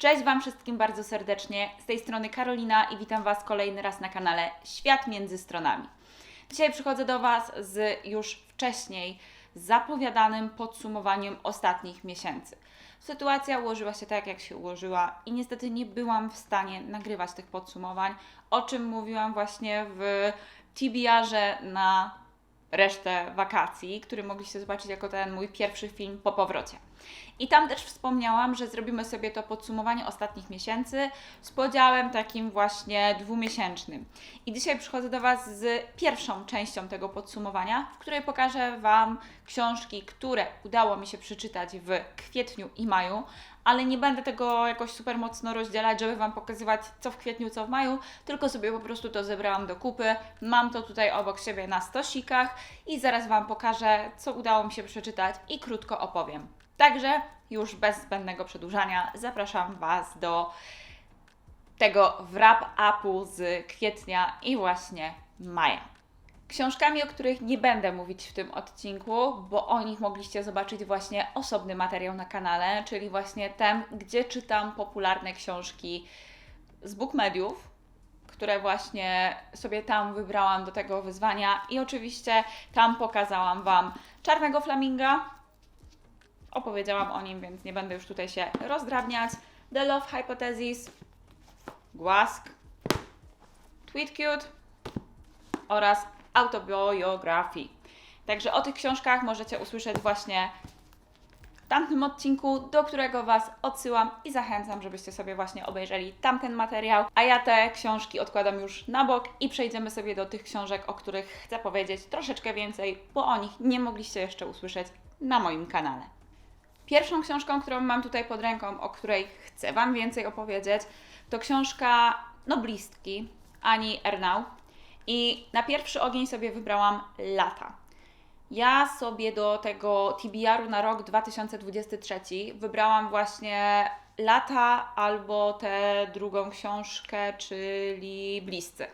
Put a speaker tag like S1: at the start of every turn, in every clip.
S1: Cześć Wam wszystkim bardzo serdecznie. Z tej strony Karolina i witam Was kolejny raz na kanale Świat między stronami. Dzisiaj przychodzę do Was z już wcześniej zapowiadanym podsumowaniem ostatnich miesięcy. Sytuacja ułożyła się tak, jak się ułożyła, i niestety nie byłam w stanie nagrywać tych podsumowań, o czym mówiłam właśnie w TBR-ze na resztę wakacji, który mogliście zobaczyć jako ten mój pierwszy film po powrocie. I tam też wspomniałam, że zrobimy sobie to podsumowanie ostatnich miesięcy z podziałem takim właśnie dwumiesięcznym. I dzisiaj przychodzę do Was z pierwszą częścią tego podsumowania, w której pokażę Wam książki, które udało mi się przeczytać w kwietniu i maju, ale nie będę tego jakoś super mocno rozdzielać, żeby Wam pokazywać co w kwietniu, co w maju, tylko sobie po prostu to zebrałam do kupy. Mam to tutaj obok siebie na stosikach i zaraz Wam pokażę, co udało mi się przeczytać i krótko opowiem. Także już bez zbędnego przedłużania zapraszam Was do tego wrap-upu z kwietnia i właśnie maja. Książkami, o których nie będę mówić w tym odcinku, bo o nich mogliście zobaczyć właśnie osobny materiał na kanale, czyli właśnie ten, gdzie czytam popularne książki z book mediów, które właśnie sobie tam wybrałam do tego wyzwania i oczywiście tam pokazałam Wam Czarnego Flaminga, opowiedziałam o nim, więc nie będę już tutaj się rozdrabniać. The Love Hypothesis, Głask, Tweet Cute oraz Autobiografii. Także o tych książkach możecie usłyszeć właśnie w tamtym odcinku, do którego Was odsyłam i zachęcam, żebyście sobie właśnie obejrzeli tamten materiał. A ja te książki odkładam już na bok i przejdziemy sobie do tych książek, o których chcę powiedzieć troszeczkę więcej, bo o nich nie mogliście jeszcze usłyszeć na moim kanale. Pierwszą książką, którą mam tutaj pod ręką, o której chcę Wam więcej opowiedzieć, to książka noblistki Ani Ernau. I na pierwszy ogień sobie wybrałam lata. Ja sobie do tego TBR-u na rok 2023 wybrałam właśnie lata albo tę drugą książkę, czyli Bliscy.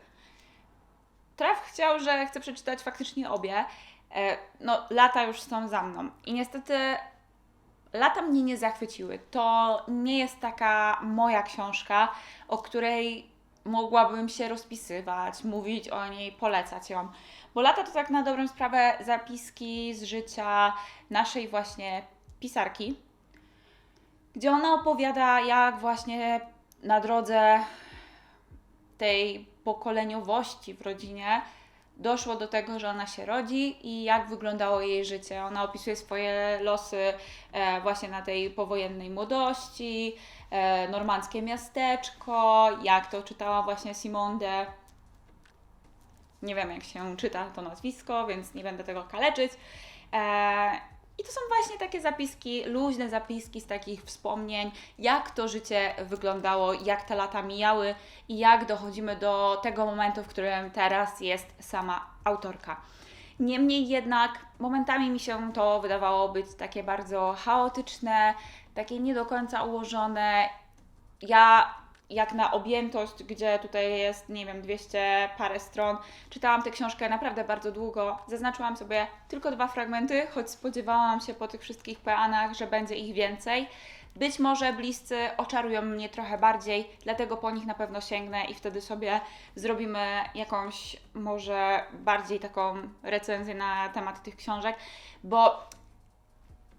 S1: Traf chciał, że chce przeczytać faktycznie obie. E, No, lata już są za mną. I niestety lata mnie nie zachwyciły. To nie jest taka moja książka, o której mogłabym się rozpisywać, mówić o niej, polecać ją. Bo lata to tak na dobrą sprawę zapiski z życia naszej właśnie pisarki, gdzie ona opowiada, jak właśnie na drodze tej pokoleniowości w rodzinie doszło do tego, że ona się rodzi i jak wyglądało jej życie. Ona opisuje swoje losy e, właśnie na tej powojennej młodości, e, normandzkie miasteczko, jak to czytała właśnie Simone de. Nie wiem, jak się czyta to nazwisko, więc nie będę tego kaleczyć. I to są właśnie takie zapiski, luźne zapiski z takich wspomnień, jak to życie wyglądało, jak te lata mijały i jak dochodzimy do tego momentu, w którym teraz jest sama autorka. Niemniej jednak momentami mi się to wydawało być takie bardzo chaotyczne, takie nie do końca ułożone. Ja, jak na objętość, gdzie tutaj jest, nie wiem, 200 parę stron, czytałam tę książkę naprawdę bardzo długo. Zaznaczyłam sobie tylko dwa fragmenty, choć spodziewałam się po tych wszystkich peanach, że będzie ich więcej. Być może bliscy oczarują mnie trochę bardziej, dlatego po nich na pewno sięgnę i wtedy sobie zrobimy jakąś może bardziej taką recenzję na temat tych książek, bo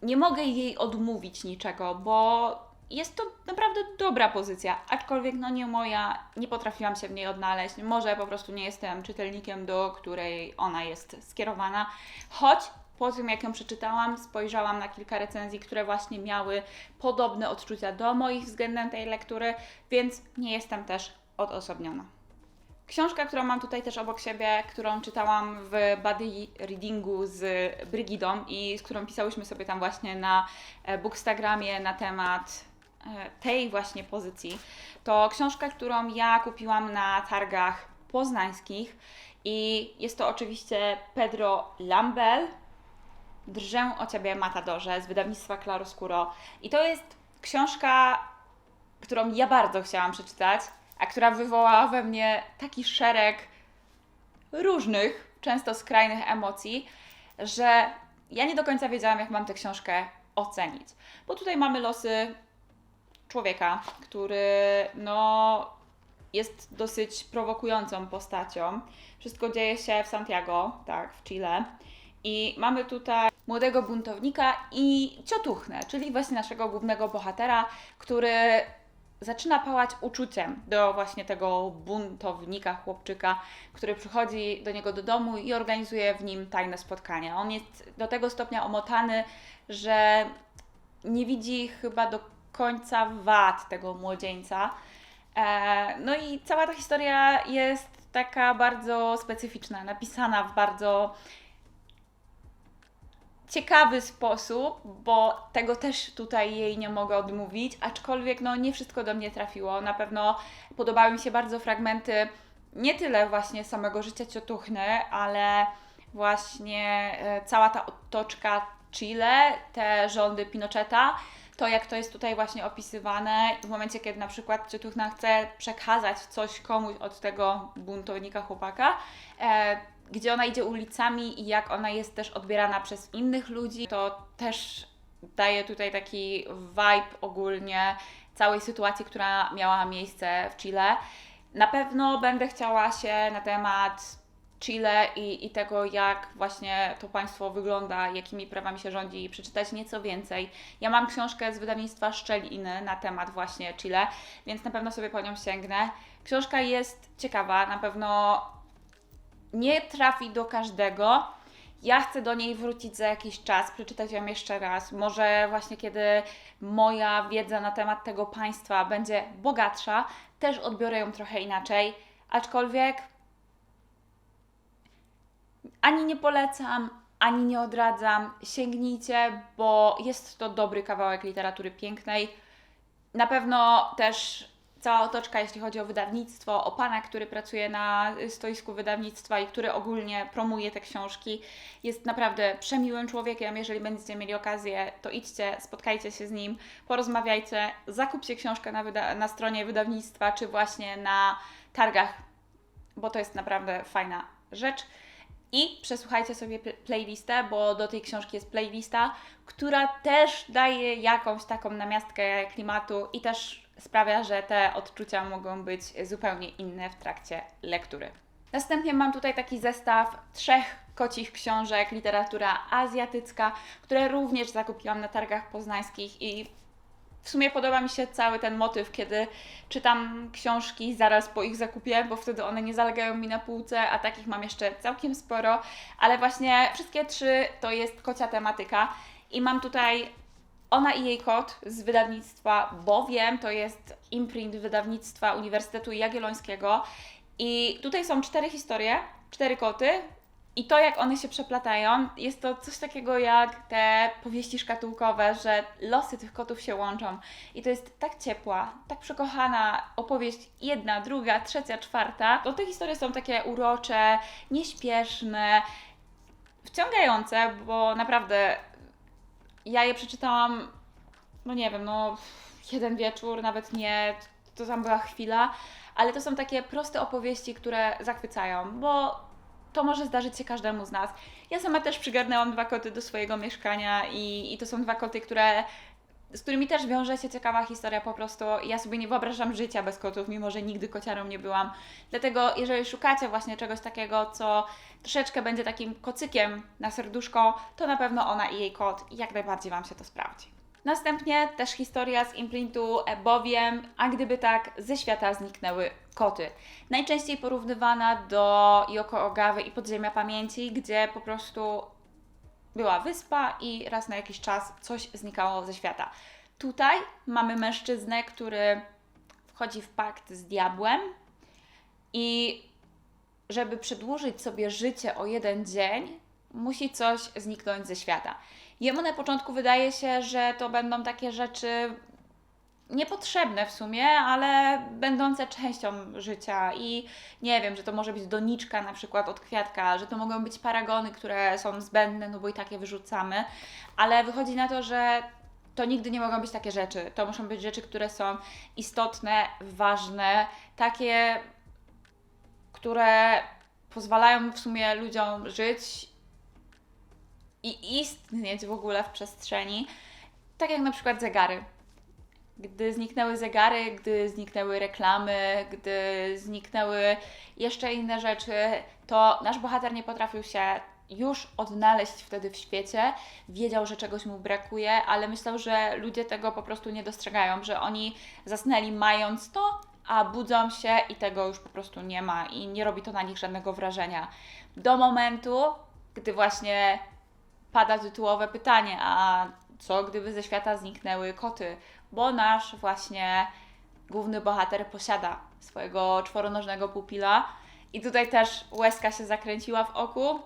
S1: nie mogę jej odmówić niczego, bo jest to naprawdę dobra pozycja, aczkolwiek no nie moja, nie potrafiłam się w niej odnaleźć. Może po prostu nie jestem czytelnikiem, do której ona jest skierowana, choć po tym jak ją przeczytałam, spojrzałam na kilka recenzji, które właśnie miały podobne odczucia do moich względem tej lektury, więc nie jestem też odosobniona. Książka, którą mam tutaj też obok siebie, którą czytałam w buddy readingu z Brygidą i z którą pisałyśmy sobie tam właśnie na e, Bookstagramie na temat tej właśnie pozycji, to książka, którą ja kupiłam na targach poznańskich i jest to oczywiście Pedro Lambel, Drżę o Ciebie Matadorze z wydawnictwa Claroscuro i to jest książka, którą ja bardzo chciałam przeczytać, a która wywołała we mnie taki szereg różnych, często skrajnych emocji, że ja nie do końca wiedziałam, jak mam tę książkę ocenić. Bo tutaj mamy losy człowieka, który no, jest dosyć prowokującą postacią. Wszystko dzieje się w Santiago, tak, w Chile. I mamy tutaj młodego buntownika i ciotuchnę, czyli właśnie naszego głównego bohatera, który zaczyna pałać uczuciem do właśnie tego buntownika, chłopczyka, który przychodzi do niego do domu i organizuje w nim tajne spotkania. On jest do tego stopnia omotany, że nie widzi chyba do końca wad tego młodzieńca. E, No i cała ta historia jest taka bardzo specyficzna, napisana w bardzo ciekawy sposób, bo tego też tutaj jej nie mogę odmówić, aczkolwiek no nie wszystko do mnie trafiło. Na pewno podobały mi się bardzo fragmenty nie tyle właśnie samego życia ciotuchny, ale właśnie e, cała ta otoczka Chile, te rządy Pinocheta, to jak to jest tutaj właśnie opisywane w momencie, kiedy na przykład ciotuchna chce przekazać coś komuś od tego buntownika chłopaka, e, gdzie ona idzie ulicami i jak ona jest też odbierana przez innych ludzi, to też daje tutaj taki vibe ogólnie całej sytuacji, która miała miejsce w Chile. Na pewno będę chciała się na temat Chile i, i tego, jak właśnie to państwo wygląda, jakimi prawami się rządzi, przeczytać nieco więcej. Ja mam książkę z wydawnictwa Szczeliny na temat właśnie Chile, więc na pewno sobie po nią sięgnę. Książka jest ciekawa, na pewno nie trafi do każdego. Ja chcę do niej wrócić za jakiś czas, przeczytać ją jeszcze raz. Może właśnie kiedy moja wiedza na temat tego państwa będzie bogatsza, też odbiorę ją trochę inaczej. Aczkolwiek ani nie polecam, ani nie odradzam. Sięgnijcie, bo jest to dobry kawałek literatury pięknej. Na pewno też cała otoczka, jeśli chodzi o wydawnictwo, o pana, który pracuje na stoisku wydawnictwa i który ogólnie promuje te książki, jest naprawdę przemiłym człowiekiem. Jeżeli będziecie mieli okazję, to idźcie, spotkajcie się z nim, porozmawiajcie, zakupcie książkę na, wyda- na stronie wydawnictwa czy właśnie na targach, bo to jest naprawdę fajna rzecz. I przesłuchajcie sobie pl- playlistę, bo do tej książki jest playlista, która też daje jakąś taką namiastkę klimatu i też sprawia, że te odczucia mogą być zupełnie inne w trakcie lektury. Następnie mam tutaj taki zestaw trzech kocich książek, literatura azjatycka, które również zakupiłam na targach poznańskich i w sumie podoba mi się cały ten motyw, kiedy czytam książki zaraz po ich zakupie, bo wtedy one nie zalegają mi na półce, a takich mam jeszcze całkiem sporo, ale właśnie wszystkie trzy to jest kocia tematyka i mam tutaj ona i jej kot z wydawnictwa Bowiem, to jest imprint wydawnictwa Uniwersytetu Jagiellońskiego. I tutaj są cztery historie, cztery koty, i to, jak one się przeplatają, jest to coś takiego jak te powieści szkatułkowe, że losy tych kotów się łączą. I to jest tak ciepła, tak przekochana opowieść jedna, druga, trzecia, czwarta. To te historie są takie urocze, nieśpieszne, wciągające, bo naprawdę ja je przeczytałam, no nie wiem, no jeden wieczór, nawet nie, to tam była chwila, ale to są takie proste opowieści, które zachwycają, bo to może zdarzyć się każdemu z nas. Ja sama też przygarnęłam dwa koty do swojego mieszkania i, i to są dwa koty, które z którymi też wiąże się ciekawa historia po prostu. Ja sobie nie wyobrażam życia bez kotów, mimo że nigdy kociarą nie byłam. Dlatego jeżeli szukacie właśnie czegoś takiego, co troszeczkę będzie takim kocykiem na serduszko, to na pewno ona i jej kot jak najbardziej Wam się to sprawdzi. Następnie też historia z imprintu bowiem, a gdyby tak, ze świata zniknęły koty. Najczęściej porównywana do Yoko Ogawy i Podziemia Pamięci, gdzie po prostu była wyspa i raz na jakiś czas coś znikało ze świata. Tutaj mamy mężczyznę, który wchodzi w pakt z diabłem i żeby przedłużyć sobie życie o jeden dzień, musi coś zniknąć ze świata. Jemu na początku wydaje się, że to będą takie rzeczy niepotrzebne w sumie, ale będące częścią życia i nie wiem, że to może być doniczka na przykład od kwiatka, że to mogą być paragony, które są zbędne, no bo i takie wyrzucamy, ale wychodzi na to, że to nigdy nie mogą być takie rzeczy. To muszą być rzeczy, które są istotne, ważne, takie, które pozwalają w sumie ludziom żyć i istnieć w ogóle w przestrzeni, tak jak na przykład zegary. Gdy zniknęły zegary, gdy zniknęły reklamy, gdy zniknęły jeszcze inne rzeczy, to nasz bohater nie potrafił się już odnaleźć wtedy w świecie, wiedział, że czegoś mu brakuje, ale myślał, że ludzie tego po prostu nie dostrzegają, że oni zasnęli mając to, a budzą się i tego już po prostu nie ma i nie robi to na nich żadnego wrażenia. Do momentu, gdy właśnie pada tytułowe pytanie, a co gdyby ze świata zniknęły koty? Bo nasz właśnie główny bohater posiada swojego czworonożnego pupila i tutaj też łezka się zakręciła w oku.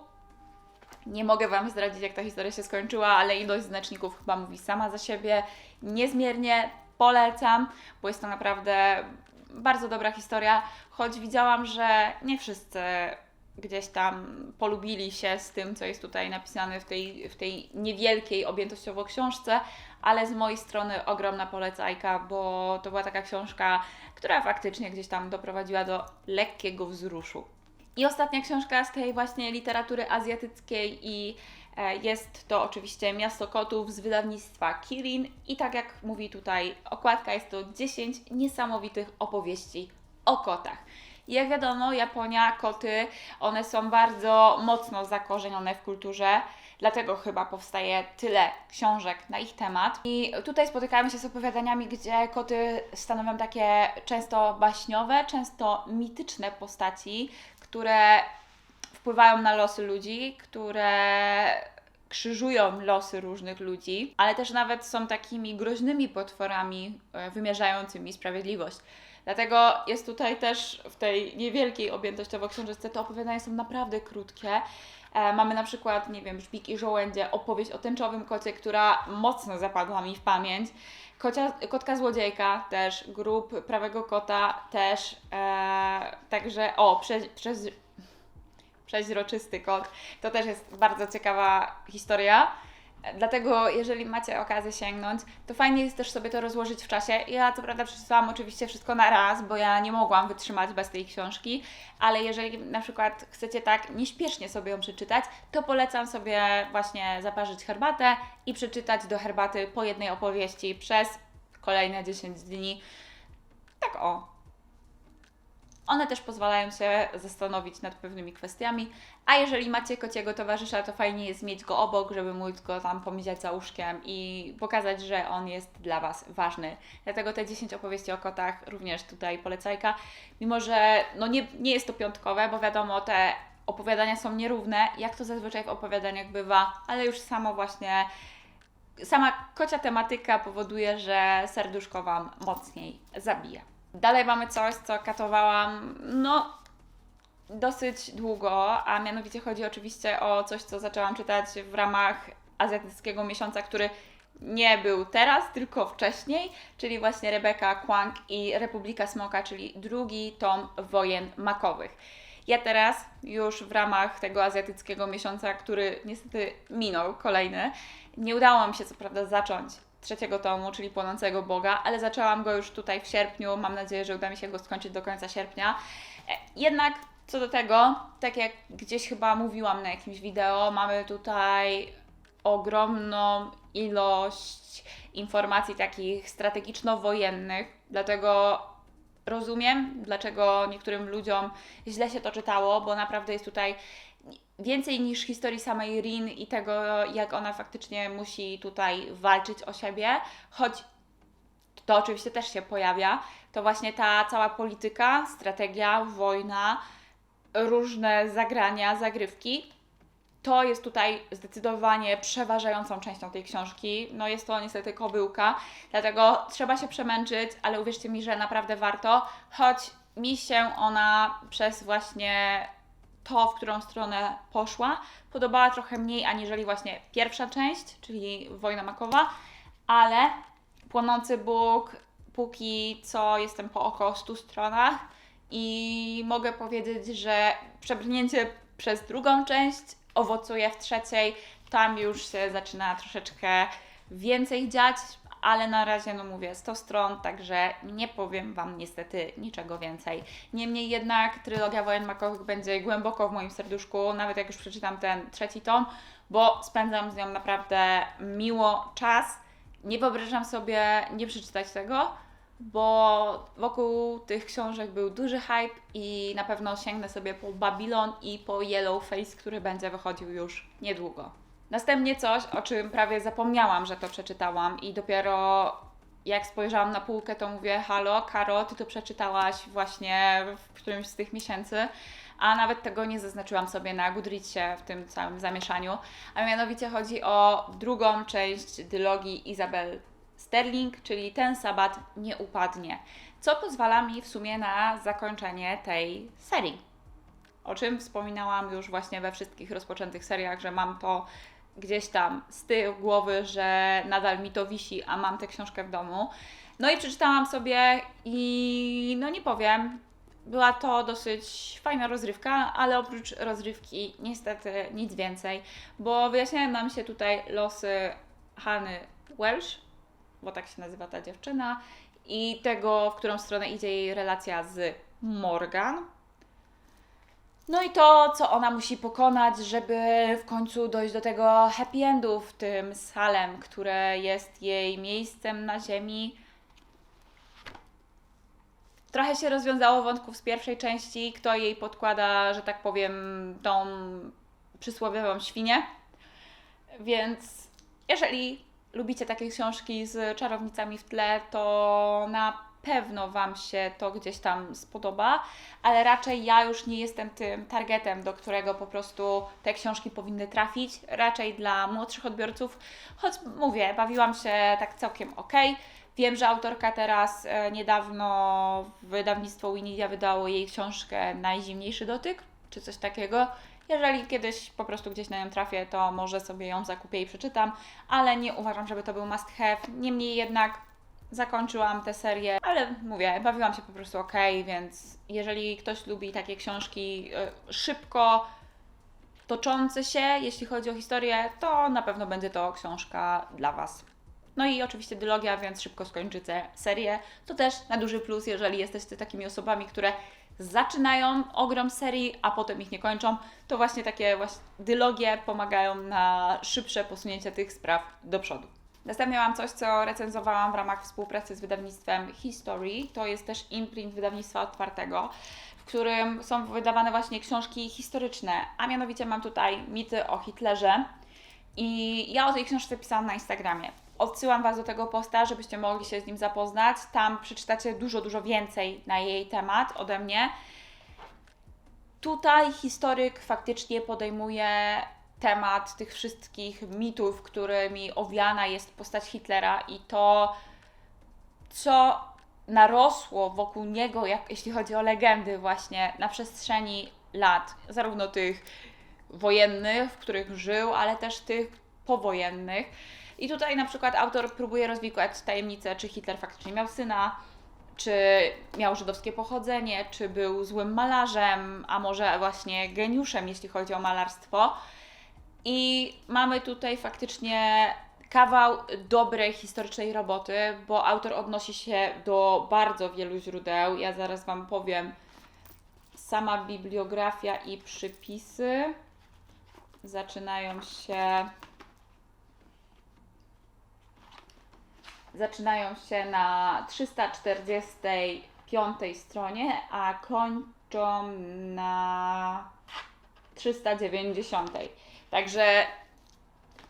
S1: Nie mogę Wam zdradzić, jak ta historia się skończyła, ale ilość znaczników chyba mówi sama za siebie. Niezmiernie polecam, bo jest to naprawdę bardzo dobra historia, choć widziałam, że nie wszyscy gdzieś tam polubili się z tym, co jest tutaj napisane w tej, w tej niewielkiej objętościowo książce, ale z mojej strony ogromna polecajka, bo to była taka książka, która faktycznie gdzieś tam doprowadziła do lekkiego wzruszu. I ostatnia książka z tej właśnie literatury azjatyckiej i e, jest to oczywiście Miasto Kotów z wydawnictwa Kirin i tak jak mówi tutaj okładka, jest to 10 niesamowitych opowieści o kotach. Jak wiadomo, Japonia, koty, one są bardzo mocno zakorzenione w kulturze, dlatego chyba powstaje tyle książek na ich temat. I tutaj spotykamy się z opowiadaniami, gdzie koty stanowią takie często baśniowe, często mityczne postaci, które wpływają na losy ludzi, które krzyżują losy różnych ludzi, ale też nawet są takimi groźnymi potworami e, wymierzającymi sprawiedliwość. Dlatego jest tutaj też w tej niewielkiej objętościowo książeczce te opowiadania są naprawdę krótkie. E, mamy na przykład, nie wiem, Żbik i Żołędzie, opowieść o tęczowym kocie, która mocno zapadła mi w pamięć. Kocia, kotka złodziejka też, grup prawego kota też, e, także o, przez, przez, przeźroczysty kot, to też jest bardzo ciekawa historia. Dlatego, jeżeli macie okazję sięgnąć, to fajnie jest też sobie to rozłożyć w czasie. Ja co prawda przeczytałam oczywiście wszystko na raz, bo ja nie mogłam wytrzymać bez tej książki, ale jeżeli na przykład chcecie tak nieśpiesznie sobie ją przeczytać, to polecam sobie właśnie zaparzyć herbatę i przeczytać do herbaty po jednej opowieści przez kolejne 10 dni. Tak o, one też pozwalają się zastanowić nad pewnymi kwestiami, a jeżeli macie kociego towarzysza, to fajnie jest mieć go obok, żeby móc go tam pomiziać za łóżkiem i pokazać, że on jest dla Was ważny. Dlatego te 10 opowieści o kotach również tutaj polecajka, mimo że no nie, nie jest to piątkowe, bo wiadomo, te opowiadania są nierówne, jak to zazwyczaj w opowiadaniach bywa, ale już samo właśnie sama kocia tematyka powoduje, że serduszko Wam mocniej zabija. Dalej mamy coś, co katowałam, no, dosyć długo, a mianowicie chodzi oczywiście o coś, co zaczęłam czytać w ramach azjatyckiego miesiąca, który nie był teraz, tylko wcześniej, czyli właśnie Rebeka Kwang i Republika Smoka, czyli drugi tom wojen makowych. Ja teraz już w ramach tego azjatyckiego miesiąca, który niestety minął, kolejny, nie udało mi się co prawda zacząć trzeciego tomu, czyli Płonącego Boga, ale zaczęłam go już tutaj w sierpniu. Mam nadzieję, że uda mi się go skończyć do końca sierpnia. E, Jednak co do tego, tak jak gdzieś chyba mówiłam na jakimś wideo, mamy tutaj ogromną ilość informacji takich strategiczno-wojennych, dlatego rozumiem, dlaczego niektórym ludziom źle się to czytało, bo naprawdę jest tutaj więcej niż historii samej Rin i tego, jak ona faktycznie musi tutaj walczyć o siebie, choć to oczywiście też się pojawia, to właśnie ta cała polityka, strategia, wojna, różne zagrania, zagrywki, to jest tutaj zdecydowanie przeważającą częścią tej książki. No jest to niestety kobyłka, dlatego trzeba się przemęczyć, ale uwierzcie mi, że naprawdę warto, choć mi się ona przez właśnie to, w którą stronę poszła, podobała trochę mniej aniżeli właśnie pierwsza część, czyli Wojna Makowa, ale Płonący Bóg, póki co jestem po około 100 stronach i mogę powiedzieć, że przebrnięcie przez drugą część owocuje w trzeciej. Tam już się zaczyna troszeczkę więcej dziać, ale na razie, no mówię, 100 stron, także nie powiem Wam niestety niczego więcej. Niemniej jednak trylogia Wojen Makowych będzie głęboko w moim serduszku, nawet jak już przeczytam ten trzeci tom, bo spędzam z nią naprawdę miło czas. nie wyobrażam sobie nie przeczytać tego, bo wokół tych książek był duży hype i na pewno sięgnę sobie po Babylon i po Yellow Face, który będzie wychodził już niedługo. Następnie coś, o czym prawie zapomniałam, że to przeczytałam i dopiero jak spojrzałam na półkę, to mówię, halo, Karo, Ty to przeczytałaś właśnie w którymś z tych miesięcy, a nawet tego nie zaznaczyłam sobie na Goodreadsie w tym całym zamieszaniu, a mianowicie chodzi o drugą część dylogii Izabel Sterling, czyli ten sabat nie upadnie, co pozwala mi w sumie na zakończenie tej serii. O czym wspominałam już właśnie we wszystkich rozpoczętych seriach, że mam to gdzieś tam z tyłu głowy, że nadal mi to wisi, a mam tę książkę w domu. No i przeczytałam sobie i no nie powiem, była to dosyć fajna rozrywka, ale oprócz rozrywki niestety nic więcej, bo wyjaśniają nam się tutaj losy Hany Welsh, bo tak się nazywa ta dziewczyna, i tego, w którą stronę idzie jej relacja z Morgan. No i to, co ona musi pokonać, żeby w końcu dojść do tego happy endu w tym Salem, które jest jej miejscem na ziemi. Trochę się rozwiązało wątków z pierwszej części, kto jej podkłada, że tak powiem, tą przysłowiową świnię. Więc jeżeli lubicie takie książki z czarownicami w tle, to na pewno Wam się to gdzieś tam spodoba, ale raczej ja już nie jestem tym targetem, do którego po prostu te książki powinny trafić. Raczej dla młodszych odbiorców, choć mówię, bawiłam się tak całkiem ok. Wiem, że autorka teraz e, niedawno wydawnictwo Winidia wydało jej książkę Najzimniejszy dotyk, czy coś takiego. Jeżeli kiedyś po prostu gdzieś na nią trafię, to może sobie ją zakupię i przeczytam, ale nie uważam, żeby to był must have. Niemniej jednak zakończyłam tę serię, ale mówię, bawiłam się po prostu ok, więc jeżeli ktoś lubi takie książki y, szybko toczące się, jeśli chodzi o historię, to na pewno będzie to książka dla Was. No i oczywiście dylogia, więc szybko skończycie serię. To też na duży plus, jeżeli jesteście takimi osobami, które zaczynają ogrom serii, a potem ich nie kończą, to właśnie takie właśnie dylogie pomagają na szybsze posunięcie tych spraw do przodu. Następnie mam coś, co recenzowałam w ramach współpracy z wydawnictwem History. To jest też imprint wydawnictwa otwartego, w którym są wydawane właśnie książki historyczne, a mianowicie mam tutaj mity o Hitlerze. I ja o tej książce pisałam na Instagramie. Odsyłam Was do tego posta, żebyście mogli się z nim zapoznać. Tam przeczytacie dużo, dużo więcej na jej temat ode mnie. Tutaj historyk faktycznie podejmuje temat tych wszystkich mitów, którymi owiana jest postać Hitlera i to, co narosło wokół niego, jak, jeśli chodzi o legendy, właśnie na przestrzeni lat, zarówno tych wojennych, w których żył, ale też tych powojennych. I tutaj na przykład autor próbuje rozwikłać tajemnicę, czy Hitler faktycznie miał syna, czy miał żydowskie pochodzenie, czy był złym malarzem, a może właśnie geniuszem, jeśli chodzi o malarstwo. I mamy tutaj faktycznie kawał dobrej historycznej roboty, bo autor odnosi się do bardzo wielu źródeł. Ja zaraz Wam powiem. Sama bibliografia i przypisy zaczynają się. Zaczynają się na 345 stronie, a kończą na 390. Także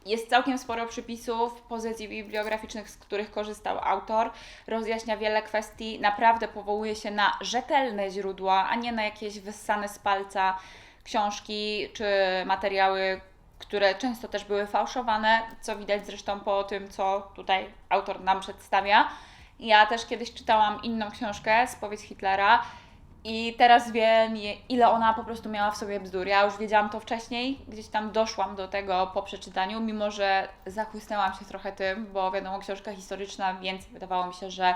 S1: jest całkiem sporo przypisów, pozycji bibliograficznych, z których korzystał autor. Rozjaśnia wiele kwestii, naprawdę powołuje się na rzetelne źródła, a nie na jakieś wyssane z palca książki czy materiały, które często też były fałszowane, co widać zresztą po tym, co tutaj autor nam przedstawia. Ja też kiedyś czytałam inną książkę, Spowiedź Hitlera, i teraz wiem, ile ona po prostu miała w sobie bzdur. Ja już wiedziałam to wcześniej, gdzieś tam doszłam do tego po przeczytaniu, mimo że zachłysnęłam się trochę tym, bo wiadomo, książka historyczna, więc wydawało mi się, że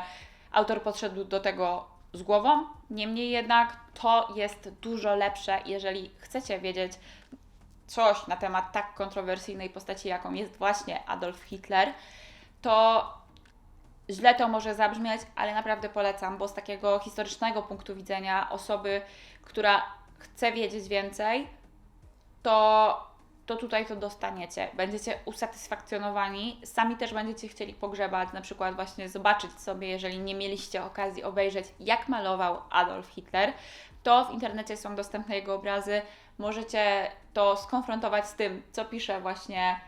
S1: autor podszedł do tego z głową. Niemniej jednak to jest dużo lepsze, jeżeli chcecie wiedzieć coś na temat tak kontrowersyjnej postaci, jaką jest właśnie Adolf Hitler, to źle to może zabrzmieć, ale naprawdę polecam, bo z takiego historycznego punktu widzenia osoby, która chce wiedzieć więcej, to to tutaj to dostaniecie. Będziecie usatysfakcjonowani, sami też będziecie chcieli pogrzebać, na przykład właśnie zobaczyć sobie, jeżeli nie mieliście okazji obejrzeć, jak malował Adolf Hitler, to w internecie są dostępne jego obrazy. Możecie to skonfrontować z tym, co pisze właśnie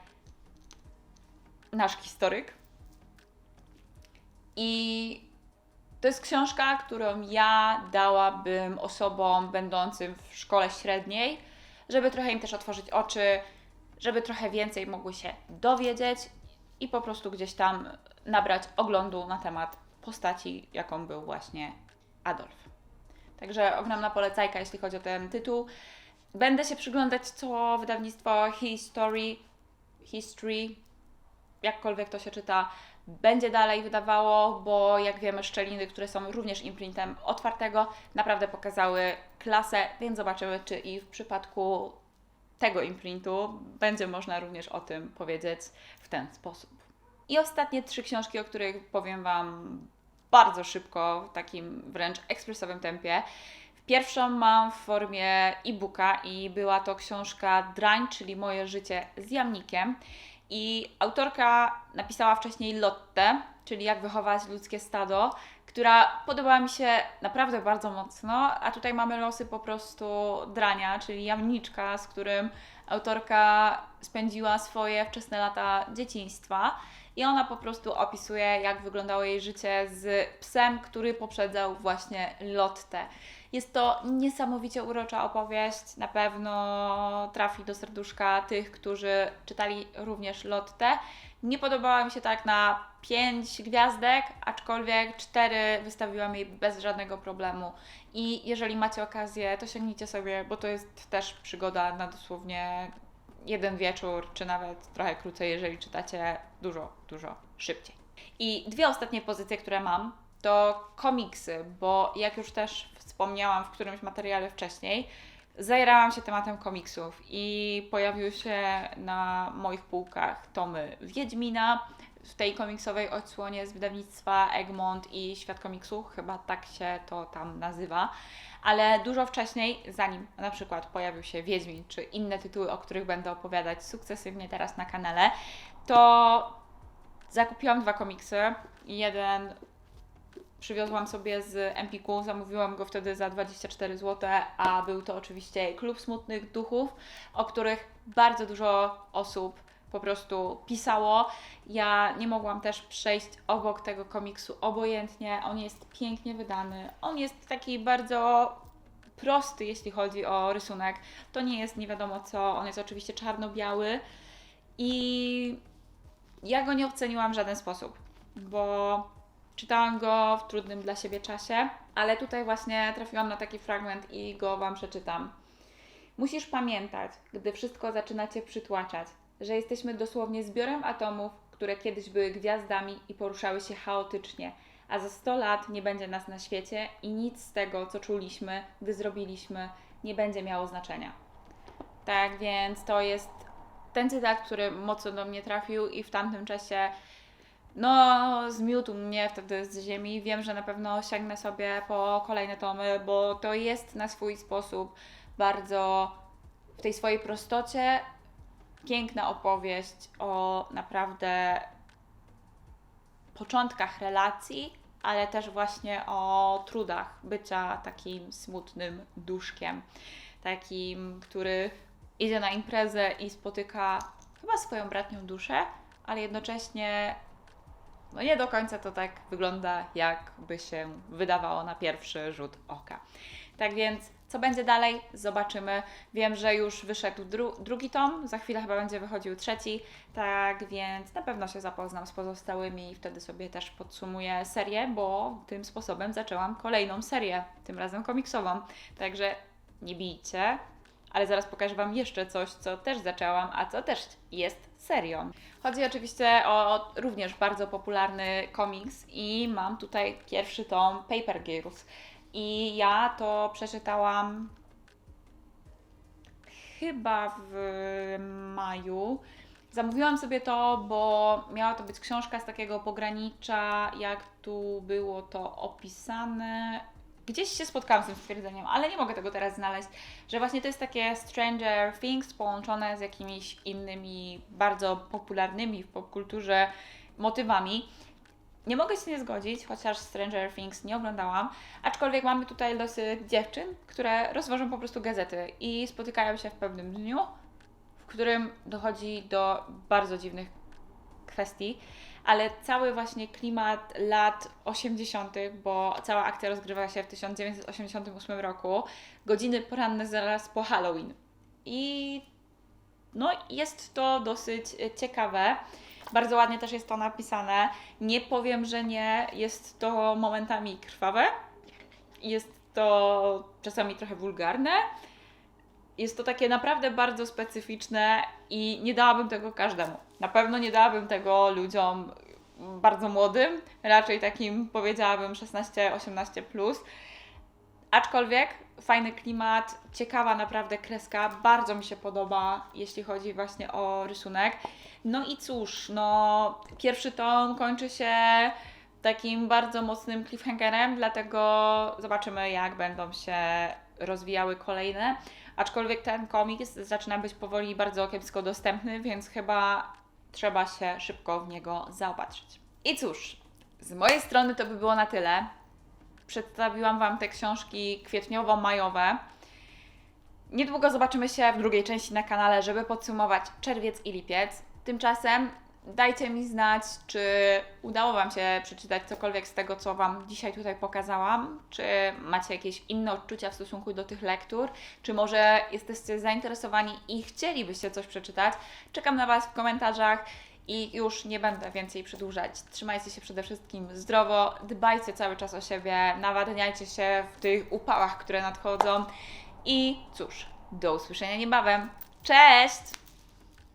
S1: nasz historyk. I to jest książka, którą ja dałabym osobom będącym w szkole średniej, żeby trochę im też otworzyć oczy, żeby trochę więcej mogły się dowiedzieć i po prostu gdzieś tam nabrać oglądu na temat postaci, jaką był właśnie Adolf. Także ogromna polecajka, jeśli chodzi o ten tytuł. Będę się przyglądać, co wydawnictwo History, History, jakkolwiek to się czyta, będzie dalej wydawało, bo jak wiemy, szczeliny, które są również imprintem otwartego, naprawdę pokazały klasę, więc zobaczymy, czy i w przypadku tego imprintu będzie można również o tym powiedzieć w ten sposób. I ostatnie trzy książki, o których powiem Wam bardzo szybko, w takim wręcz ekspresowym tempie. Pierwszą mam w formie e-booka i była to książka Drań, czyli Moje życie z jamnikiem. I autorka napisała wcześniej Lotte, czyli jak wychować ludzkie stado, która podobała mi się naprawdę bardzo mocno, a tutaj mamy losy po prostu drania, czyli jamniczka, z którym autorka spędziła swoje wczesne lata dzieciństwa. I ona po prostu opisuje, jak wyglądało jej życie z psem, który poprzedzał właśnie Lottę. Jest to niesamowicie urocza opowieść. Na pewno trafi do serduszka tych, którzy czytali również Lottę. Nie podobała mi się tak na 5 gwiazdek, aczkolwiek 4 wystawiłam jej bez żadnego problemu. I jeżeli macie okazję, to sięgnijcie sobie, bo to jest też przygoda na dosłownie jeden wieczór, czy nawet trochę krócej, jeżeli czytacie dużo, dużo szybciej. I dwie ostatnie pozycje, które mam, to komiksy, bo jak już też wspomniałam w którymś materiale wcześniej, zajrałam się tematem komiksów i pojawiły się na moich półkach tomy Wiedźmina w tej komiksowej odsłonie z wydawnictwa Egmont i Świat Komiksu, chyba tak się to tam nazywa. Ale dużo wcześniej, zanim na przykład pojawił się Wiedźmin czy inne tytuły, o których będę opowiadać sukcesywnie teraz na kanale, to zakupiłam dwa komiksy. Jeden przywiozłam sobie z Empiku, zamówiłam go wtedy za 24 zł, a był to oczywiście Klub Smutnych Duchów, o których bardzo dużo osób po prostu pisało. Ja nie mogłam też przejść obok tego komiksu obojętnie. On jest pięknie wydany. On jest taki bardzo prosty, jeśli chodzi o rysunek. To nie jest nie wiadomo co. On jest oczywiście czarno-biały i ja go nie oceniłam w żaden sposób, bo czytałam go w trudnym dla siebie czasie, ale tutaj właśnie trafiłam na taki fragment i go Wam przeczytam. Musisz pamiętać, gdy wszystko zaczyna Cię przytłaczać, że jesteśmy dosłownie zbiorem atomów, które kiedyś były gwiazdami i poruszały się chaotycznie, a za 100 lat nie będzie nas na świecie i nic z tego, co czuliśmy, gdy zrobiliśmy, nie będzie miało znaczenia. Tak więc to jest ten cytat, który mocno do mnie trafił i w tamtym czasie no, zmiótł mnie wtedy z ziemi. Wiem, że na pewno sięgnę sobie po kolejne tomy, bo to jest na swój sposób bardzo w tej swojej prostocie piękna opowieść o naprawdę początkach relacji, ale też właśnie o trudach bycia takim smutnym duszkiem. Takim, który idzie na imprezę i spotyka chyba swoją bratnią duszę, ale jednocześnie no nie do końca to tak wygląda, jakby się wydawało na pierwszy rzut oka. Tak więc, co będzie dalej, zobaczymy. Wiem, że już wyszedł dru drugi tom, za chwilę chyba będzie wychodził trzeci, tak więc na pewno się zapoznam z pozostałymi i wtedy sobie też podsumuję serię, bo tym sposobem zaczęłam kolejną serię, tym razem komiksową. Także nie bijcie, ale zaraz pokażę Wam jeszcze coś, co też zaczęłam, a co też jest serią. Chodzi oczywiście o również bardzo popularny komiks i mam tutaj pierwszy tom Paper Girls. I ja to przeczytałam chyba w maju. Zamówiłam sobie to, bo miała to być książka z takiego pogranicza, jak tu było to opisane. Gdzieś się spotkałam z tym stwierdzeniem, ale nie mogę tego teraz znaleźć, że właśnie to jest takie Stranger Things połączone z jakimiś innymi bardzo popularnymi w popkulturze motywami. Nie mogę się nie zgodzić, chociaż Stranger Things nie oglądałam, aczkolwiek mamy tutaj losy dziewczyn, które rozważą po prostu gazety i spotykają się w pewnym dniu, w którym dochodzi do bardzo dziwnych kwestii, ale cały właśnie klimat lat 80., bo cała akcja rozgrywa się w 1988 roku, godziny poranne zaraz po Halloween. I no, jest to dosyć e, ciekawe. Bardzo ładnie też jest to napisane. Nie powiem, że nie. Jest to momentami krwawe. Jest to czasami trochę wulgarne. Jest to takie naprawdę bardzo specyficzne i nie dałabym tego każdemu. Na pewno nie dałabym tego ludziom bardzo młodym, raczej takim powiedziałabym 16-18 plus. Aczkolwiek fajny klimat, ciekawa naprawdę kreska, bardzo mi się podoba, jeśli chodzi właśnie o rysunek. No i cóż, no pierwszy tom kończy się takim bardzo mocnym cliffhangerem, dlatego zobaczymy jak będą się rozwijały kolejne. Aczkolwiek ten komiks zaczyna być powoli bardzo kiepsko dostępny, więc chyba trzeba się szybko w niego zaopatrzyć. I cóż, z mojej strony to by było na tyle. Przedstawiłam Wam te książki kwietniowo-majowe. Niedługo zobaczymy się w drugiej części na kanale, żeby podsumować czerwiec i lipiec. Tymczasem dajcie mi znać, czy udało Wam się przeczytać cokolwiek z tego, co Wam dzisiaj tutaj pokazałam. Czy macie jakieś inne odczucia w stosunku do tych lektur, czy może jesteście zainteresowani i chcielibyście coś przeczytać. Czekam na Was w komentarzach. I już nie będę więcej przedłużać. Trzymajcie się przede wszystkim zdrowo, dbajcie cały czas o siebie, nawadniajcie się w tych upałach, które nadchodzą. I cóż, do usłyszenia niebawem. Cześć!